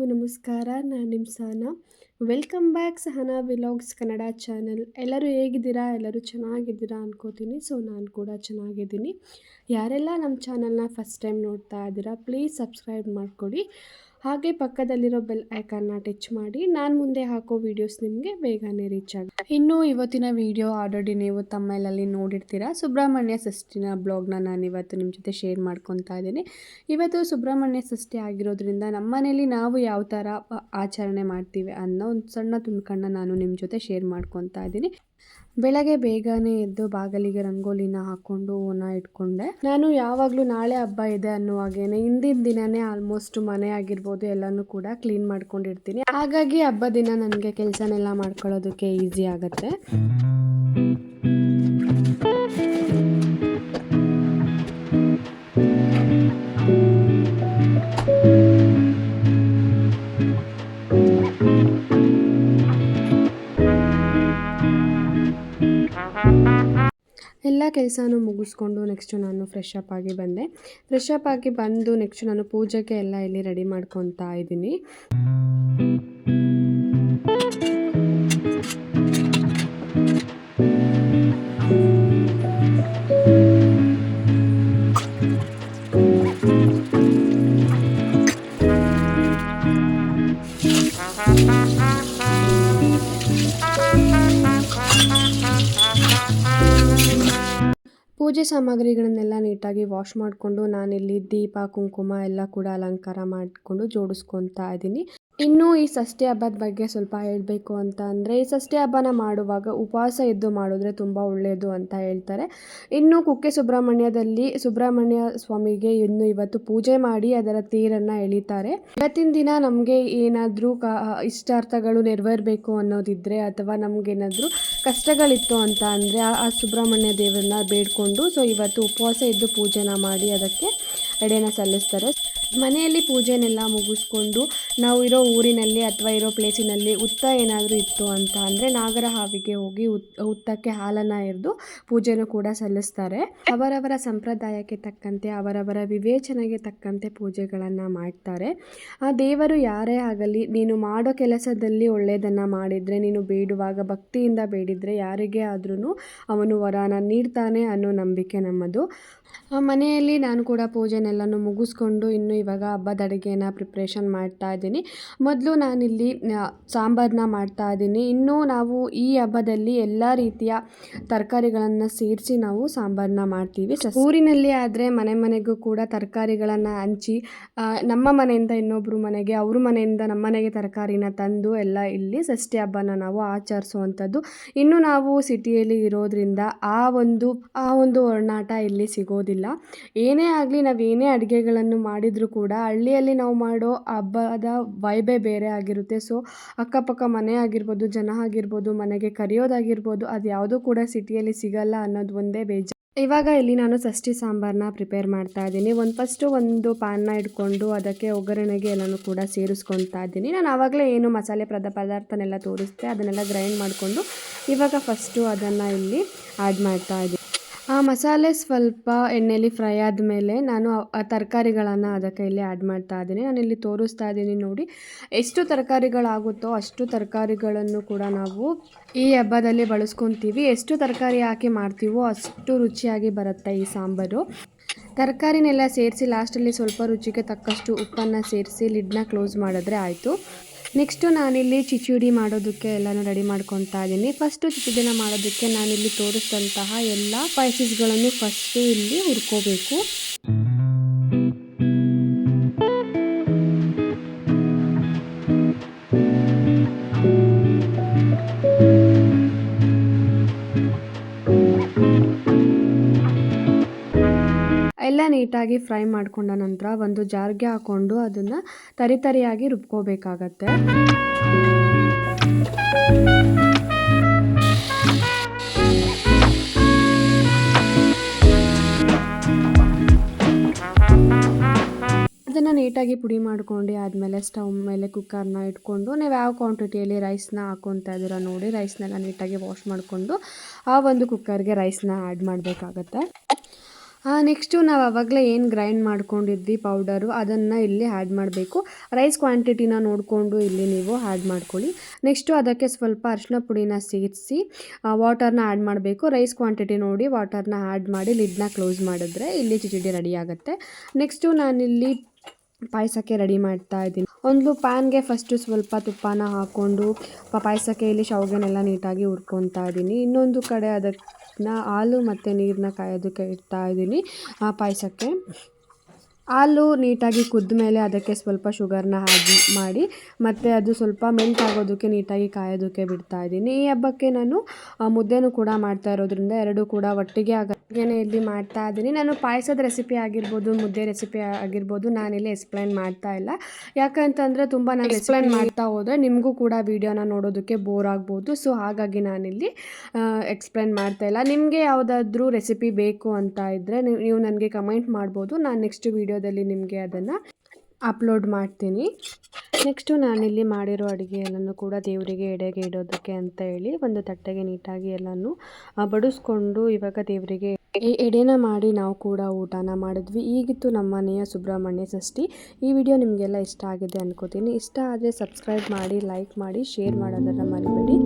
ಎಲ್ಲರಿಗೂ ನಮಸ್ಕಾರ, ನಾನು ನಿಮ್ಮ welcome back Sahana vlogs Kannada channel ಎಲ್ಲರೂ ಹೇಗಿದ್ದೀರಾ? ಎಲ್ಲರೂ ಚೆನ್ನಾಗಿದ್ದೀರಾ ಅನ್ಕೋತೀನಿ. ಸೊ ನಾನು ಕೂಡ ಚೆನ್ನಾಗಿದ್ದೀನಿ. ಯಾರೆಲ್ಲ ನಮ್ಮ ಚಾನಲ್ನ ಫಸ್ಟ್ ಟೈಮ್ ನೋಡ್ತಾ ಇದ್ದೀರಾ ಪ್ಲೀಸ್ ಸಬ್ಸ್ಕ್ರೈಬ್ ಮಾಡಿಕೊಡಿ. ಹಾಗೆ ಪಕ್ಕದಲ್ಲಿರೋ ಬೆಲ್ ಐಕಾನ್ನ ಟಚ್ ಮಾಡಿ ನಾನು ಮುಂದೆ ಹಾಕೋ ವೀಡಿಯೋಸ್ ನಿಮಗೆ ಬೇಗನೆ ರೀಚ್ ಆಗುತ್ತೆ. ಇನ್ನು ಇವತ್ತಿನ ವಿಡಿಯೋ ಆಲ್ರೆಡಿ ನೀವು ತಮ್ಮಲ್ಲಿ ನೋಡಿರ್ತೀರಾ. ಸುಬ್ರಹ್ಮಣ್ಯ ಷಷ್ಠಿನ ಬ್ಲಾಗ್ನ ನಾನು ಇವತ್ತು ನಿಮ್ಮ ಜೊತೆ ಶೇರ್ ಮಾಡ್ಕೊತಾ ಇದ್ದೀನಿ. ಇವತ್ತು ಸುಬ್ರಹ್ಮಣ್ಯ ಷಷ್ಠಿ ಆಗಿರೋದ್ರಿಂದ ನಮ್ಮನೇಲಿ ನಾವು ಯಾವ ಥರ ಆಚರಣೆ ಮಾಡ್ತೀವಿ ಅನ್ನೋ ಒಂದು ಸಣ್ಣ ತುಂಡ್ಕನ್ನ ನಾನು ನಿಮ್ಮ ಜೊತೆ ಶೇರ್ ಮಾಡ್ಕೊತಾ ಇದ್ದೀನಿ. ಬೆಳಗ್ಗೆ ಬೇಗನೆ ಎದ್ದು ಬಾಗಿಲಿಗೆ ರಂಗೋಲಿನ ಹಾಕೊಂಡು ಓನ ಇಟ್ಕೊಂಡೆ. ನಾನು ಯಾವಾಗಲೂ ನಾಳೆ ಹಬ್ಬ ಇದೆ ಅನ್ನುವಾಗೇನೆ ಹಿಂದಿನ ದಿನನೇ ಆಲ್ಮೋಸ್ಟ್ ಮನೆ ಆಗಿರ್ಬೋದು ಎಲ್ಲನೂ ಕೂಡ ಕ್ಲೀನ್ ಮಾಡ್ಕೊಂಡಿರ್ತೀನಿ. ಹಾಗಾಗಿ ಹಬ್ಬ ದಿನ ನನಗೆ ಕೆಲಸನೆಲ್ಲ ಮಾಡ್ಕೊಳ್ಳೋದಕ್ಕೆ ಈಸಿ ಆಗುತ್ತೆ. ಎಲ್ಲ ಕೆಲಸನೂ ಮುಗಿಸ್ಕೊಂಡು ನೆಕ್ಸ್ಟು ನಾನು ಫ್ರೆಶ್ ಅಪ್ ಆಗಿ ಬಂದೆ. ಫ್ರೆಶ್ ಅಪ್ ಆಗಿ ಬಂದು ನೆಕ್ಸ್ಟ್ ನಾನು ಪೂಜೆಗೆ ಎಲ್ಲ ಇಲ್ಲಿ ರೆಡಿ ಮಾಡ್ಕೊತಾ ಇದ್ದೀನಿ. ಪೂಜೆ ಸಾಮಗ್ರಿಗಳನ್ನೆಲ್ಲ ನೀಟಾಗಿ ವಾಶ್ ಮಾಡಿಕೊಂಡು ನಾನಿಲ್ಲಿ ದೀಪ, ಕುಂಕುಮ ಎಲ್ಲ ಕೂಡ ಅಲಂಕಾರ ಮಾಡಿಕೊಂಡು ಜೋಡಿಸ್ಕೊತಾ ಇದ್ದೀನಿ. ಇನ್ನು ಈ ಷಷ್ಠಿ ಹಬ್ಬದ ಬಗ್ಗೆ ಸ್ವಲ್ಪ ಹೇಳಬೇಕು ಅಂತ ಅಂದರೆ, ಈ ಷಷ್ಠಿ ಹಬ್ಬನ ಮಾಡುವಾಗ ಉಪವಾಸ ಎದ್ದು ಮಾಡಿದ್ರೆ ತುಂಬ ಒಳ್ಳೆಯದು ಅಂತ ಹೇಳ್ತಾರೆ. ಇನ್ನು ಕುಕ್ಕೆ ಸುಬ್ರಹ್ಮಣ್ಯದಲ್ಲಿ ಸುಬ್ರಹ್ಮಣ್ಯ ಸ್ವಾಮಿಗೆ ಇನ್ನು ಇವತ್ತು ಪೂಜೆ ಮಾಡಿ ಅದರ ತೀರನ್ನು ಎಳಿತಾರೆ. ಇವತ್ತಿನ ದಿನ ನಮಗೆ ಏನಾದರೂ ಕ, ಇಷ್ಟಾರ್ಥಗಳು ನೆರವೇರಬೇಕು ಅನ್ನೋದಿದ್ದರೆ ಅಥವಾ ನಮಗೇನಾದರೂ ಕಷ್ಟಗಳಿತ್ತು ಅಂತ ಅಂದರೆ ಆ ಸುಬ್ರಹ್ಮಣ್ಯ ದೇವರನ್ನ ಬೇಡ್ಕೊಂಡು ಸೊ ಇವತ್ತು ಉಪವಾಸ ಇದ್ದು ಪೂಜೆನ ಮಾಡಿ ಅದಕ್ಕೆ ಎಡೆನ ಸಲ್ಲಿಸ್ತಾರೆ. ಮನೆಯಲ್ಲಿ ಪೂಜೆನೆಲ್ಲ ಮುಗಿಸ್ಕೊಂಡು ನಾವು ಇರೋ ಊರಿನಲ್ಲಿ ಅಥವಾ ಇರೋ ಪ್ಲೇಸಿನಲ್ಲಿ ಹುತ್ತ ಏನಾದರೂ ಇತ್ತು ಅಂತ ಅಂದರೆ ನಾಗರ ಹಾವಿಗೆ ಹೋಗಿ ಹುತ್ತಕ್ಕೆ ಹಾಲನ್ನು ಎರೆದು ಪೂಜೆನೂ ಕೂಡ ಸಲ್ಲಿಸ್ತಾರೆ. ಅವರವರ ಸಂಪ್ರದಾಯಕ್ಕೆ ತಕ್ಕಂತೆ, ಅವರವರ ವಿವೇಚನೆಗೆ ತಕ್ಕಂತೆ ಪೂಜೆಗಳನ್ನು ಮಾಡ್ತಾರೆ. ಆ ದೇವರು ಯಾರೇ ಆಗಲಿ, ನೀನು ಮಾಡೋ ಕೆಲಸದಲ್ಲಿ ಒಳ್ಳೆಯದನ್ನು ಮಾಡಿದರೆ, ನೀನು ಬೇಡುವಾಗ ಭಕ್ತಿಯಿಂದ ಬೇಡಿದರೆ ಯಾರಿಗೇ ಆದ್ರೂ ಅವನು ವರಾನ ನೀಡ್ತಾನೆ ಅನ್ನೋ ನಂಬಿಕೆ ನಮ್ಮದು. ಮನೆಯಲ್ಲಿ ನಾನು ಕೂಡ ಪೂಜೆನೆಲ್ಲನೂ ಮುಗಿಸ್ಕೊಂಡು ಇನ್ನು ಇವಾಗ ಹಬ್ಬದ ಅಡುಗೆನ ಪ್ರಿಪ್ರೇಷನ್ ಮಾಡ್ತಾ ಇದ್ದೀನಿ. ಮೊದಲು ನಾನಿಲ್ಲಿ ಸಾಂಬಾರನ್ನ ಮಾಡ್ತಾ ಇದ್ದೀನಿ. ಇನ್ನು ನಾವು ಈ ಹಬ್ಬದಲ್ಲಿ ಎಲ್ಲ ರೀತಿಯ ತರಕಾರಿಗಳನ್ನು ಸೇರಿಸಿ ನಾವು ಸಾಂಬಾರನ್ನ ಮಾಡ್ತೀವಿ. ಊರಿನಲ್ಲಿ ಆದರೆ ಮನೆ ಮನೆಗೂ ಕೂಡ ತರಕಾರಿಗಳನ್ನು ಹಂಚಿ ನಮ್ಮ ಮನೆಯಿಂದ ಇನ್ನೊಬ್ಬರು ಮನೆಗೆ, ಅವ್ರ ಮನೆಯಿಂದ ನಮ್ಮ ಮನೆಗೆ ತರಕಾರಿನ ತಂದು ಎಲ್ಲ ಇಲ್ಲಿ ಷಷ್ಠಿ ಹಬ್ಬನ ನಾವು ಆಚರಿಸುವಂಥದ್ದು. ಇನ್ನು ನಾವು ಸಿಟಿಯಲ್ಲಿ ಇರೋದ್ರಿಂದ ಆ ಒಂದು ಆ ಒಂದು ಒಡನಾಟ ಇಲ್ಲಿ ಸಿಗೋದಿಲ್ಲ. ಏನೇ ಆಗಲಿ ನಾವು ಏನೇ ಅಡುಗೆಗಳನ್ನು ಮಾಡಿದರೂ ಕೂಡ ಹಳ್ಳಿಯಲ್ಲಿ ನಾವು ಮಾಡೋ ಹಬ್ಬದ ವೈಬೇ ಬೇರೆ ಆಗಿರುತ್ತೆ. ಸೊ ಅಕ್ಕಪಕ್ಕ ಮನೆ ಆಗಿರ್ಬೋದು, ಜನ ಆಗಿರ್ಬೋದು, ಮನೆಗೆ ಕರೆಯೋದಾಗಿರ್ಬೋದು, ಅದು ಯಾವುದೂ ಕೂಡ ಸಿಟಿಯಲ್ಲಿ ಸಿಗಲ್ಲ ಅನ್ನೋದು ಒಂದೇ ಬೇಜಾರು. ಇವಾಗ ಇಲ್ಲಿ ನಾನು ಷಷ್ಠಿ ಸಾಂಬಾರನ್ನ ಪ್ರಿಪೇರ್ ಮಾಡ್ತಾ ಇದ್ದೀನಿ. ಒಂದು ಫಸ್ಟು ಒಂದು ಪ್ಯಾನ್ನ ಇಟ್ಕೊಂಡು ಅದಕ್ಕೆ ಒಗ್ಗರಣೆಗೆ ಎಲ್ಲನೂ ಕೂಡ ಸೇರಿಸ್ಕೊತಾ ಇದ್ದೀನಿ. ನಾನು ಆವಾಗಲೇ ಏನು ಮಸಾಲೆ ಪದ ಪದಾರ್ಥನೆಲ್ಲ ತೋರಿಸ್ತೆ ಅದನ್ನೆಲ್ಲ ಗ್ರೈಂಡ್ ಮಾಡಿಕೊಂಡು ಇವಾಗ ಫಸ್ಟು ಅದನ್ನು ಇಲ್ಲಿ ಆ್ಯಡ್ ಮಾಡ್ತಾ ಇದ್ದೀನಿ. ಆ ಮಸಾಲೆ ಸ್ವಲ್ಪ ಎಣ್ಣೆಯಲ್ಲಿ ಫ್ರೈ ಆದಮೇಲೆ ನಾನು ಆ ತರಕಾರಿಗಳನ್ನು ಅದಕ್ಕೆ ಇಲ್ಲಿ ಆ್ಯಡ್ ಮಾಡ್ತಾ ಇದ್ದೀನಿ. ಇಲ್ಲಿ ತೋರಿಸ್ತಾ ಇದ್ದೀನಿ ನೋಡಿ. ಎಷ್ಟು ತರಕಾರಿಗಳಾಗುತ್ತೋ ಅಷ್ಟು ತರಕಾರಿಗಳನ್ನು ಕೂಡ ನಾವು ಈ ಹಬ್ಬದಲ್ಲಿ ಬಳಸ್ಕೊತೀವಿ. ಎಷ್ಟು ತರಕಾರಿ ಹಾಕಿ ಮಾಡ್ತೀವೋ ಅಷ್ಟು ರುಚಿಯಾಗಿ ಬರುತ್ತೆ ಈ ಸಾಂಬಾರು. ತರಕಾರಿನೆಲ್ಲ ಸೇರಿಸಿ ಲಾಸ್ಟಲ್ಲಿ ಸ್ವಲ್ಪ ರುಚಿಗೆ ತಕ್ಕಷ್ಟು ಉಪ್ಪನ್ನು ಸೇರಿಸಿ ಲಿಡ್ನ ಕ್ಲೋಸ್ ಮಾಡಿದ್ರೆ ಆಯಿತು. ನೆಕ್ಸ್ಟು ನಾನಿಲ್ಲಿ ಚಿಚುಡಿ ಮಾಡೋದಕ್ಕೆ ಎಲ್ಲನೂ ರೆಡಿ ಮಾಡ್ಕೊತಾ ಇದ್ದೀನಿ. ಫಸ್ಟು ಚಿಚುಡಿನ ಮಾಡೋದಕ್ಕೆ ನಾನಿಲ್ಲಿ ತೋರಿಸಿದಂತಹ ಎಲ್ಲ ಸ್ಪೈಸಸ್ಗಳನ್ನು ಫಸ್ಟು ಇಲ್ಲಿ ಹುರ್ಕೋಬೇಕು. ಎಲ್ಲ ನೀಟಾಗಿ ಫ್ರೈ ಮಾಡ್ಕೊಂಡ ನಂತರ ಒಂದು ಜಾರ್ಗೆ ಹಾಕ್ಕೊಂಡು ಅದನ್ನು ತರಿ ತರಿಯಾಗಿ ರುಬ್ಕೋಬೇಕಾಗತ್ತೆ. ಅದನ್ನು ನೀಟಾಗಿ ಪುಡಿ ಮಾಡ್ಕೊಂಡು ಆದಮೇಲೆ ಸ್ಟವ್ ಮೇಲೆ ಕುಕ್ಕರ್ನ ಇಟ್ಕೊಂಡು ನೀವು ಯಾವ ಕ್ವಾಂಟಿಟಿಯಲ್ಲಿ ರೈಸ್ನ ಹಾಕ್ಕೊತಾ ಇದ್ದೀರಾ ನೋಡಿ ರೈಸ್ನೆಲ್ಲ ನೀಟಾಗಿ ವಾಶ್ ಮಾಡಿಕೊಂಡು ಆ ಒಂದು ಕುಕ್ಕರ್ಗೆ ರೈಸ್ನ ಆ್ಯಡ್ ಮಾಡಬೇಕಾಗತ್ತೆ. ನೆಕ್ಸ್ಟು ನಾವು ಆವಾಗಲೇ ಏನು ಗ್ರೈಂಡ್ ಮಾಡ್ಕೊಂಡಿದ್ವಿ ಪೌಡರು ಅದನ್ನು ಇಲ್ಲಿ ಆ್ಯಡ್ ಮಾಡಬೇಕು. ರೈಸ್ ಕ್ವಾಂಟಿಟಿನ ನೋಡಿಕೊಂಡು ಇಲ್ಲಿ ನೀವು ಆ್ಯಡ್ ಮಾಡ್ಕೊಳ್ಳಿ. ನೆಕ್ಸ್ಟು ಅದಕ್ಕೆ ಸ್ವಲ್ಪ ಅರಿಶಿನ ಪುಡಿನ ಸೇರಿಸಿ ವಾಟರ್ನ ಆ್ಯಡ್ ಮಾಡಬೇಕು. ರೈಸ್ ಕ್ವಾಂಟಿಟಿ ನೋಡಿ ವಾಟರ್ನ ಆ್ಯಡ್ ಮಾಡಿ ಲಿಡ್ನ ಕ್ಲೋಸ್ ಮಾಡಿದ್ರೆ ಇಲ್ಲಿ ಚಿಚಿಡಿ ರೆಡಿ ಆಗುತ್ತೆ. ನೆಕ್ಸ್ಟು ನಾನಿಲ್ಲಿ ಪಾಯಸಕ್ಕೆ ರೆಡಿ ಮಾಡ್ತಾ ಇದ್ದೀನಿ. ಒಂದು ಪ್ಯಾನ್ಗೆ ಫಸ್ಟು ಸ್ವಲ್ಪ ತುಪ್ಪನ ಹಾಕ್ಕೊಂಡು ಪಾಯಸಕ್ಕೆ ಇಲ್ಲಿ ಶಾವಿಗೆನೆಲ್ಲ ನೀಟಾಗಿ ಹುರ್ಕೊತಾ ಇದ್ದೀನಿ. ಇನ್ನೊಂದು ಕಡೆ ಅದನ್ನ ಹಾಲು ಮತ್ತು ನೀರನ್ನ ಕಾಯೋದಕ್ಕೆ ಇಡ್ತಾ ಇದ್ದೀನಿ, ಆ, ಪಾಯಸಕ್ಕೆ. ಹಾಲು ನೀಟಾಗಿ ಕುದ್ದ ಮೇಲೆ ಅದಕ್ಕೆ ಸ್ವಲ್ಪ ಶುಗರ್ನ ಹಾಕಿ ಮಾಡಿ, ಮತ್ತು ಅದು ಸ್ವಲ್ಪ ಮೆಲ್ಟ್ ಆಗೋದಕ್ಕೆ ನೀಟಾಗಿ ಕಾಯೋದಕ್ಕೆ ಬಿಡ್ತಾ ಇದ್ದೀನಿ. ಈ ಹಬ್ಬಕ್ಕೆ ನಾನು ಮುದ್ದೆನೂ ಕೂಡ ಮಾಡ್ತಾ ಇರೋದ್ರಿಂದ ಎರಡೂ ಕೂಡ ಒಟ್ಟಿಗೆ ಆಗೇನೆ ಇಲ್ಲಿ ಮಾಡ್ತಾ ಇದ್ದೀನಿ. ನಾನು ಪಾಯಸದ ರೆಸಿಪಿ ಆಗಿರ್ಬೋದು ಮುದ್ದೆ ರೆಸಿಪಿ ಆಗಿರ್ಬೋದು ನಾನಿಲ್ಲಿ ಎಕ್ಸ್ಪ್ಲೈನ್ ಮಾಡ್ತಾ ಇಲ್ಲ. ಯಾಕಂತಂದರೆ ತುಂಬ ನಾನು ಎಕ್ಸ್ಪ್ಲೈನ್ ಮಾಡ್ತಾ ಹೋದರೆ ನಿಮಗೂ ಕೂಡ ವೀಡಿಯೋನ ನೋಡೋದಕ್ಕೆ ಬೋರ್ ಆಗ್ಬೋದು. ಸೊ ಹಾಗಾಗಿ ನಾನಿಲ್ಲಿ ಎಕ್ಸ್ಪ್ಲೈನ್ ಮಾಡ್ತಾ ಇಲ್ಲ. ನಿಮಗೆ ಯಾವುದಾದ್ರೂ ರೆಸಿಪಿ ಬೇಕು ಅಂತ ಇದ್ದರೆ ನೀವು ನೀವು ನನಗೆ ಕಮೆಂಟ್ ಮಾಡ್ಬೋದು. ನಾನು ನೆಕ್ಸ್ಟ್ ವೀಡಿಯೋದಲ್ಲಿ ನಿಮಗೆ ಅದನ್ನು ಅಪ್ಲೋಡ್ ಮಾಡ್ತೀನಿ. ನೆಕ್ಸ್ಟು ನಾನಿಲ್ಲಿ ಮಾಡಿರೋ ಅಡುಗೆ ಎಲ್ಲನೂ ಕೂಡ ದೇವರಿಗೆ ಎಡೆಗೆ ಇಡೋದಕ್ಕೆ ಅಂತ ಹೇಳಿ ಒಂದು ತಟ್ಟೆಗೆ ನೀಟಾಗಿ ಎಲ್ಲನೂ ಬಡಿಸ್ಕೊಂಡು ಇವಾಗ ದೇವರಿಗೆ ಎಡೆನ ಮಾಡಿ ನಾವು ಕೂಡ ಊಟನ ಮಾಡಿದ್ವಿ. ಈಗಿತ್ತು ನಮ್ಮ ಮನೆಯ ಸುಬ್ರಹ್ಮಣ್ಯ ಷಷ್ಠಿ ಈ ವಿಡಿಯೋ ನಿಮಗೆಲ್ಲ ಇಷ್ಟ ಆಗಿದೆ ಅನ್ಕೋತೀನಿ. ಇಷ್ಟ ಆದರೆ ಸಬ್ಸ್ಕ್ರೈಬ್ ಮಾಡಿ, ಲೈಕ್ ಮಾಡಿ, ಶೇರ್ ಮಾಡೋದನ್ನು ಮರಿಬೇಡಿ.